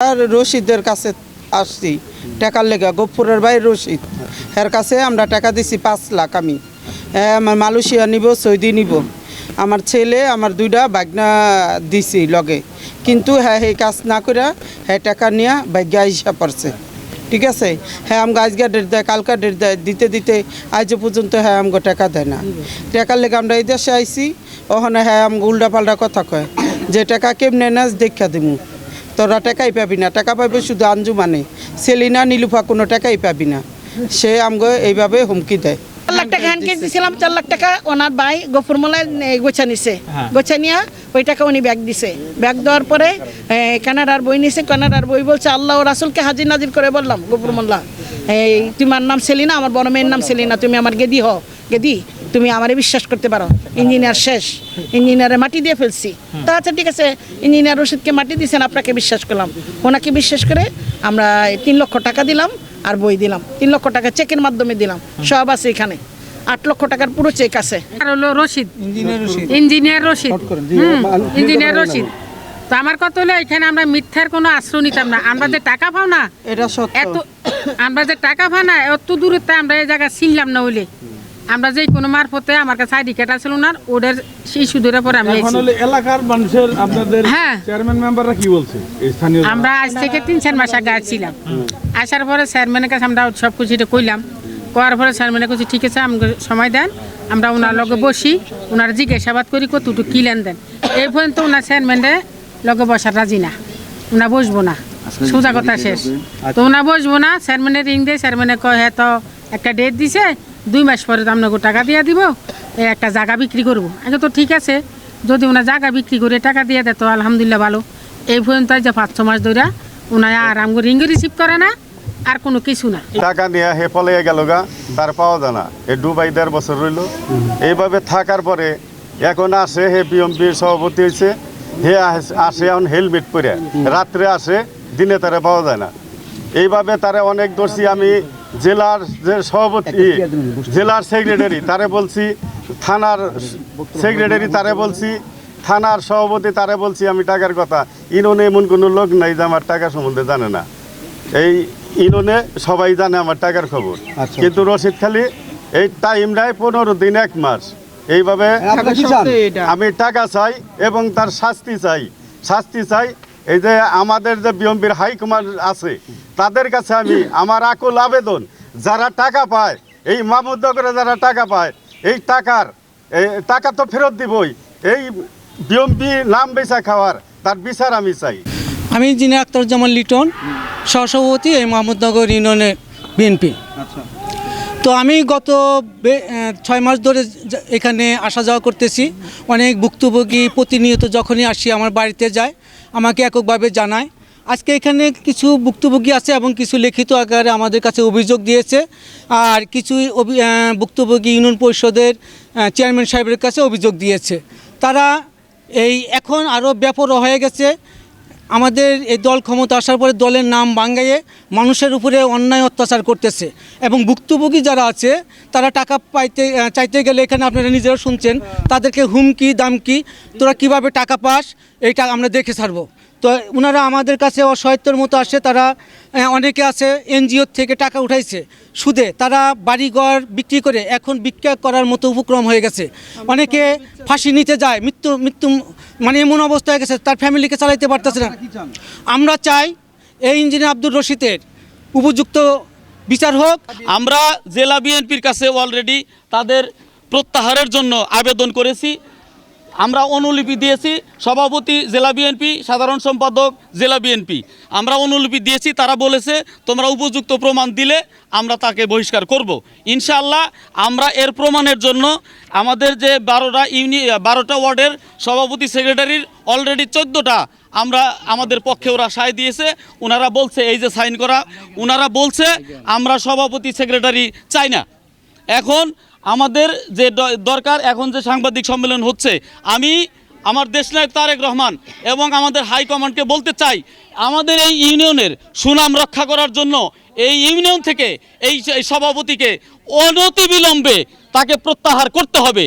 আর রশিদের কাছে আসছি। টাকার লেগে গফুরের ভাই রশিদ। এর কাছে আমরা টাকা দিছি পাঁচ লাখ আমি। আমার মালয়েশিয়া নিব, সৌদি নিব। আমার ছেলে, আমার দুইটা বাগনা দিছি লগে। কিন্তু হ্যাঁ এই কাজ না করে হ্যাঁ টাকা নিয়ে ভাগ্যা হিসাব পড়ছে। ঠিক আছে? হ্যাঁ আমগো আজকে ডেট দেয়, কালকা ডেট দেয়, দিতে দিতে আজ পর্যন্ত হ্যাঁ আমগো টাকা দেয় না। টাকার লেগে আমরা এই দেশে আইসি ওখানে হ্যাঁ আমগো উল্টা পাল্টা কথা কয় যে, টাকা কেমনে না দেখা দিমু। তোরা টাকাই পাবি না। টাকা পাবে শুধু আঞ্জুমানে সেলিনা নীলুফা কোনো টাকাই পাবি না। সে আমগো এইভাবে হুমকি দেয়। চার লাখ টাকা চার লাখ টাকা ওনার ভাই গোছা নিছে। গোছা নিয়া ওই টাকা উনি ব্যাগ দিছে। ব্যাগ দেওয়ার পরে কানাডার বই নিছে কানাডার বই বলছে আল্লাহ ও রাসুলকে হাজির নাজির করে বললাম এই তোমার নাম সেলিনা আমার বড় মেয়ের নাম সেলিনা তুমি আমার গেদি হও। গেদি? তুমি আমারে বিশ্বাস করতে পারো। ইঞ্জিনিয়ার শেষ। ইঞ্জিনিয়ারে মাটি দিয়ে ফেলছি। তা আচ্ছা ঠিক আছে ইঞ্জিনিয়ার রশিদকে মাটি দিয়েছেন আপনাকে বিশ্বাস করলাম। ওনাকে বিশ্বাস করে আমরা তিন লক্ষ টাকা দিলাম আর বই দিলাম। তিন লক্ষ টাকা চেকের মাধ্যমে দিলাম। সব আছে এখানে। আট লক্ষ টাকার পুরো চেক আছে। আর হলো রশিদ। ইঞ্জিনিয়ার রশিদ। হুম, ইঞ্জিনিয়ার রশিদ। তো আমার কথা হলো এখানে আমরা মিথ্যার কোনো আশ্রয় নিতাম না। আমরা যে টাকা পাও না এটা সত্য। এত আমরা যে টাকা পাও না এত দূরত্বে আমরা এই জায়গা চিনলাম না হইলে। আমরা যে কোনো মারফতে আমার কাছে আইডি কার্ড আছে না ওদের সেই সুদের পরে আমি। এলাকার মানুষের আপনাদের হ্যাঁ। চেয়ারম্যান মেম্বাররা কি বলছে? এই স্থানীয় আমরা আজ থেকে তিন চার মাস আগে আসছিলাম আসার পরে স্যারম্যানের কাছে আমরা সব কিছু এটা কইলাম। করার পরে স্যারম্যানের কাছে ঠিক আছে আমাকে সময় দেন আমরা ওনার লগে বসি ওনার জিজ্ঞাসাবাদ করি কতটুকু কি লেনদেন। এই পর্যন্ত ওনার চেয়ারম্যানে লগে বসার রাজি না। ওনা বসবো না। সোজা কথা শেষ। তো ওনা বসবো না চেয়ারম্যানের রিং দেয় চেয়ারম্যানে কয় হ্যাঁ তো একটা ডেট দিছে দুই মাস পরে তো আপনাকে টাকা দিয়ে দিব একটা জায়গা বিক্রি করব। আগে তো ঠিক আছে, যদি ওনার জায়গা বিক্রি করে টাকা দিয়ে দেয় তো আলহামদুলিল্লাহ ভালো। এই পর্যন্ত যে পাঁচ, ছ মাস ধরে ওনায় আর আমগো রিঙ্গে রিসিভ করে না, আর কোনো কিছু না। টাকা নিয়ে হে পলাইয়া গেল গা, তার পাওয়া যায় না। এ দুবাই দেড় বছর রইল। এইভাবে থাকার পরে এখন আসে হে বিএমপির সভাপতি হয়েছে হে আসে এখন হেলমেট পরে। রাত্রে আসে, দিনে তারা পাওয়া যায় না। এইভাবে তারা অনেক দোষী আমি জেলার যে সভাপতি জেলার সেক্রেটারি তারে বলছি থানার সেক্রেটারি তারে বলছি থানার সভাপতি তারে বলছি আমি টাকার কথা। ইনোনে এমন কোনো লোক নাই যে আমার টাকা সম্বন্ধে জানে না। এই ইনোনে সবাই জানে আমার টাকার খবর। কিন্তু রশিদ খালি এই টাইম নেয় পনেরো দিন এক মাস। এইভাবে আমি টাকা চাই এবং তার শাস্তি চাই। শাস্তি চাই এই যে আমাদের যে বিএমপির হাইকমান্ড আছে তাদের কাছে আমি আমার আকুল আবেদন যারা টাকা পায় এই মামুদ্দগরে যারা টাকা পায় এই টাকার টাকা তো ফেরত দিবই এই বিএমপি নাম বেচা খাওয়ার তার বিচার আমি চাই। আমি ইঞ্জিনিয়ার আখতারুজ্জামান লিটন সহসভাপতি এই মোহাম্মদনগর ইউনিয়নের বিএনপি। তো আমি গত ছয় মাস ধরে এখানে আসা যাওয়া করতেছি। অনেক ভুক্তভোগী প্রতিনিয়ত যখনই আসি, আমার বাড়িতে যায়, আমাকে এককভাবে জানায়। আজকে এখানে কিছু ভুক্তভোগী আছে এবং কিছু লিখিত আকারে আমাদের কাছে অভিযোগ দিয়েছে। আর কিছু ভুক্তভোগী ইউনিয়ন পরিষদের চেয়ারম্যান সাহেবের কাছে অভিযোগ দিয়েছে। তারা এই এখন আরও ব্যাপক হয়ে গেছে। আমাদের এই দল ক্ষমতা আসার পরে দলের নাম বাঙ্গাইয়ে মানুষের উপরে অন্যায় অত্যাচার করতেছে এবং ভুক্তভোগী যারা আছে, তারা টাকা পাইতে চাইতে গেলে এখানে আপনারা নিজেরা শুনছেন, তাদেরকে হুমকি, দামকি, তোরা কীভাবে টাকা পাস, এইটা আমরা দেখে ছাড়বো। তো ওনারা আমাদের কাছে অসহায়ত্বর মতো আসে তারা অনেকে আছে এনজিও থেকে টাকা উঠাইছে সুদে তারা বাড়িঘর বিক্রি করে এখন বিক্রয় করার মতো উপক্রম হয়ে গেছে। অনেকে ফাঁসি নিতে যায় মৃত্যু মৃত্যু মানে এমন অবস্থা হয়ে গেছে তার ফ্যামিলিকে চালাইতে পারতেছে না। আমরা চাই এই ইঞ্জিনিয়ার আব্দুর রশিদের উপযুক্ত বিচার হোক। আমরা জেলা বিএনপির কাছে অলরেডি তাদের প্রত্যাহারের জন্য আবেদন করেছি। আমরা অনুলিপি দিয়েছি, সভাপতি, জেলা বিএনপি, সাধারণ সম্পাদক, জেলা বিএনপি। আমরা অনুলিপি দিয়েছি, তারা বলেছে, তোমরা উপযুক্ত প্রমাণ দিলে আমরা তাকে বহিষ্কার করব। ইনশাআল্লাহ, আমরা এর প্রমাণের জন্য আমাদের যে বারোটা ইউনি, বারোটা ওয়ার্ডের সভাপতি সেক্রেটারির অলরেডি চোদ্দোটা আমরা আমাদের পক্ষে ওরা সায় দিয়েছে। ওনারা বলছে, এই যে সাইন করা ওনারা বলছে, আমরা সভাপতি সেক্রেটারি চাই না। এখন আমাদের যে দরকার, এখন যে সাংবাদিক সম্মেলন হচ্ছে, আমি আমার দেশ নায়ক তারেক রহমান এবং আমাদের হাইকমান্ডকে বলতে চাই, আমাদের এই ইউনিয়নের সুনাম রক্ষা করার জন্য এই ইউনিয়ন থেকে এই এই সভাপতিকে অনতিবিলম্বে তাকে প্রত্যাহার করতে হবে।